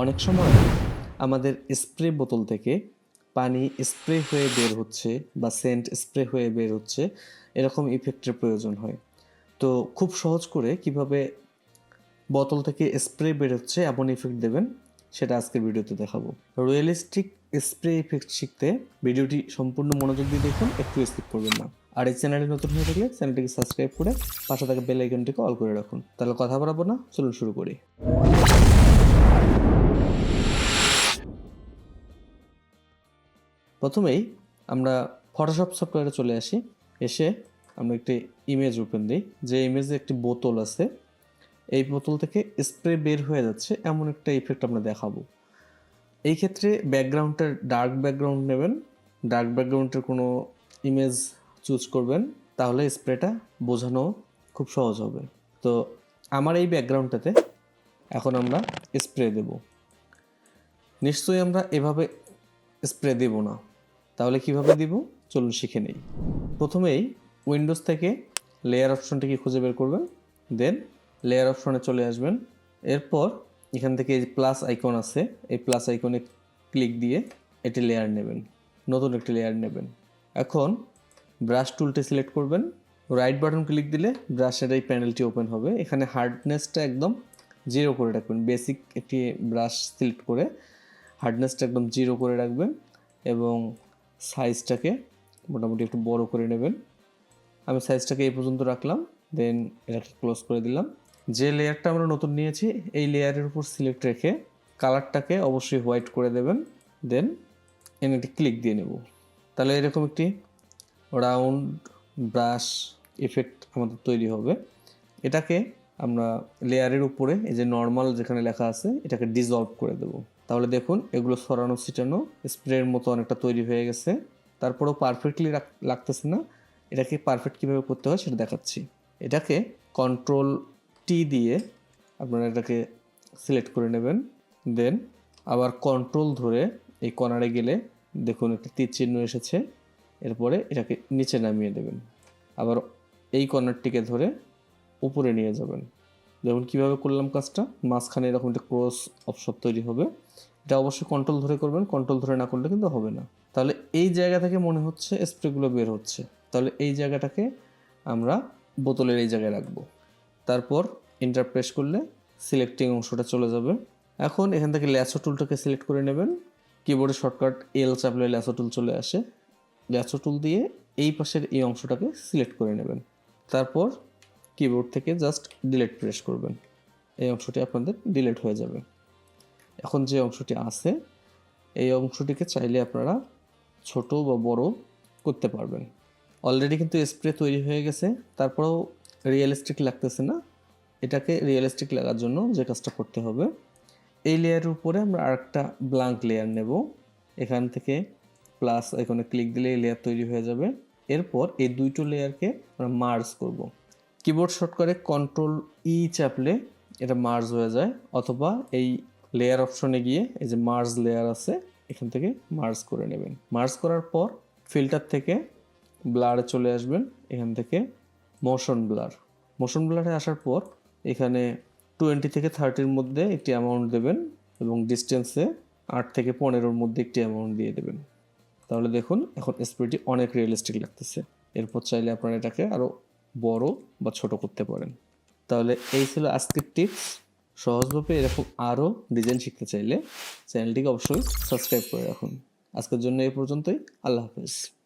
অনেক সময় আমাদের স্প্রে বোতল থেকে পানি স্প্রে হয়ে বের হচ্ছে বা সেন্ট স্প্রে হয়ে বের হচ্ছে, এরকম ইফেক্টের প্রয়োজন হয়। তো খুব সহজ করে কীভাবে বোতল থেকে স্প্রে বের হচ্ছে, এমন ইফেক্ট দেবেন, সেটা আজকের ভিডিওতে দেখাবো। রিয়েলিস্টিক স্প্রে ইফেক্ট শিখতে ভিডিওটি সম্পূর্ণ মনোযোগ দিয়ে দেখুন, একটু স্কিপ করবেন না। আর এই চ্যানেলে নতুন হয়ে থাকলে চ্যানেলটিকে সাবস্ক্রাইব করে পাশে থাকা বেল আইকনটিকে অল করে রাখুন। তাহলে কথা বলাবো না, চলুন শুরু করি। প্রথমেই আমরা ফটোশপ সফটওয়্যারে চলে আসি। এসে আমরা একটি ইমেজ ওপেন দিই। যে ইমেজে একটি বোতল আছে, এই বোতল থেকে স্প্রে বের হয়ে যাচ্ছে, এমন একটা ইফেক্ট আমরা দেখাবো। এই ক্ষেত্রে ব্যাকগ্রাউন্ডটা ডার্ক ব্যাকগ্রাউন্ড নেবেন। ডার্ক ব্যাকগ্রাউন্ডের কোনো ইমেজ চুজ করবেন, তাহলে স্প্রেটা বোঝানো খুব সহজ হবে। তো আমার এই ব্যাকগ্রাউন্ডটাতে এখন আমরা স্প্রে দেব। নিশ্চয়ই আমরা এভাবে স্প্রে দেব না। তাহলে কীভাবে দিব? চলুন শিখে নেই। প্রথমেই উইন্ডোজ থেকে লেয়ার অপশনটিকে খুঁজে বের করবেন দেন লেয়ার অপশনে চলে আসবেন। এরপর এখান থেকে এই প্লাস আইকন আছে, এই প্লাস আইকনে ক্লিক দিয়ে এটি লেয়ার নেবেন, নতুন একটি লেয়ার নেবেন। এখন ব্রাশ টুলটি সিলেক্ট করবেন। রাইট বাটন ক্লিক দিলে ব্রাশের এই প্যানেলটি ওপেন হবে। এখানে হার্ডনেসটা একদম জিরো করে রাখবেন বেসিক একটি ব্রাশ সিলেক্ট করে হার্ডনেসটা একদম জিরো করে রাখবেন এবং সাইজটাকে মোটামুটি একটু বড় করে নেবেন। আমি সাইজটাকে এই পর্যন্ত রাখলাম, দেন এটাকে ক্লোজ করে দিলাম। যে লেয়ারটা আমরা নতুন নিয়েছি, এই লেয়ারের উপর সিলেক্ট রেখে কালারটাকে অবশ্যই হোয়াইট করে দেবেন। দেন এনে একটি ক্লিক দিয়ে নেব। তাহলে এরকম একটি রাউন্ড ব্রাশ ইফেক্ট আমাদের তৈরি হবে। এটাকে আমরা লেয়ারের উপরে, এই যে নর্মাল যেখানে লেখা আছে, এটাকে ডিজলভ করে দেব। তাহলে দেখুন, এগুলো সরানো, ছিটানো, স্প্রের মতো অনেকটা তৈরি হয়ে গেছে। তারপরেও পারফেক্টলি লাগতেছে না। এটাকে পারফেক্ট কীভাবে করতে হয় সেটা দেখাচ্ছি। এটাকে কন্ট্রোল টি দিয়ে আপনারা এটাকে সিলেক্ট করে নেবেন। দেন আবার কন্ট্রোল ধরে এই কর্নারে গেলে দেখুন একটা তীর চিহ্ন এসেছে। এরপরে এটাকে নিচে নামিয়ে দেবেন। আবার এই কর্নারটিকে ধরে উপরে নিয়ে যাবেন। দেখুন কীভাবে করলাম কাজটা, মাঝখানে এরকম একটা ক্রস অপশন তৈরি হবে। এটা অবশ্যই কন্ট্রোল ধরে করবেন কন্ট্রোল ধরে না করলে কিন্তু হবে না। তাহলে এই জায়গা থেকে মনে হচ্ছে স্প্রেগুলো বের হচ্ছে। তাহলে এই জায়গাটাকে আমরা বোতলের এই জায়গায় রাখব। তারপর ইন্টার প্রেস করলে সিলেক্টিং অংশটা চলে যাবে। এখন এখান থেকে ল্যাসো টুলটাকে সিলেক্ট করে নেবেন। কিবোর্ডে শর্টকাট এল চাপলে ল্যাসো টুল চলে আসে। ল্যাসো টুল দিয়ে এই পাশের এই অংশটাকে সিলেক্ট করে নেবেন। তারপর কিবোর্ড থেকে জাস্ট ডিলেট প্রেস করবেন। এই অংশটি আপনাদের ডিলেট হয়ে যাবে। এখন যে অংশটি আছে, এই অংশটিকে চাইলে আপনারা ছোট বা বড় করতে পারবেন। অলরেডি কিন্তু স্প্রে তৈরি হয়ে গেছে, তারপরেও রিয়েলিস্টিক লাগতেছে না। এটাকে রিয়েলিস্টিক লাগার জন্য যে কাজটা করতে হবে, এই লেয়ারের উপরে আমরা আরেকটা ব্ল্যাঙ্ক লেয়ার নেব। এখান থেকে প্লাস এখানে ক্লিক দিলে এই লেয়ার তৈরি হয়ে যাবে। এরপর এই দুইটো লেয়ারকে আমরা মার্জ করব। কিবোর্ড শর্টকারে কন্ট্রোল ই চাপলে এটা মার্জ হয়ে যায়, অথবা এই লেয়ার অপশনে গিয়ে এই যে মার্জ লেয়ার আছে, এখান থেকে মার্জ করে নেবেন। মার্জ করার পর ফিল্টার থেকে ব্লারে চলে আসবেন, এখান থেকে মোশন ব্লার মোশন ব্লারে আসার পর এখানে টোয়েন্টি থেকে থার্টির মধ্যে একটি অ্যামাউন্ট দেবেন এবং ডিস্টেন্সে আট থেকে পনেরোর মধ্যে একটি অ্যামাউন্ট দিয়ে দেবেন। তাহলে দেখুন, এখন স্প্রেটি অনেক রিয়েলিস্টিক লাগতেছে। এরপর চাইলে আপনারা এটাকে আরও বড় বা ছোট করতে পারেন। তাহলে এই ছিল আজকের টিপস। সহজভাবে এরকম আরও ডিজাইন শিখতে চাইলে চ্যানেলটিকে অবশ্যই সাবস্ক্রাইব করে রাখুন। আজকের জন্য এই পর্যন্তই। আল্লাহ হাফেজ।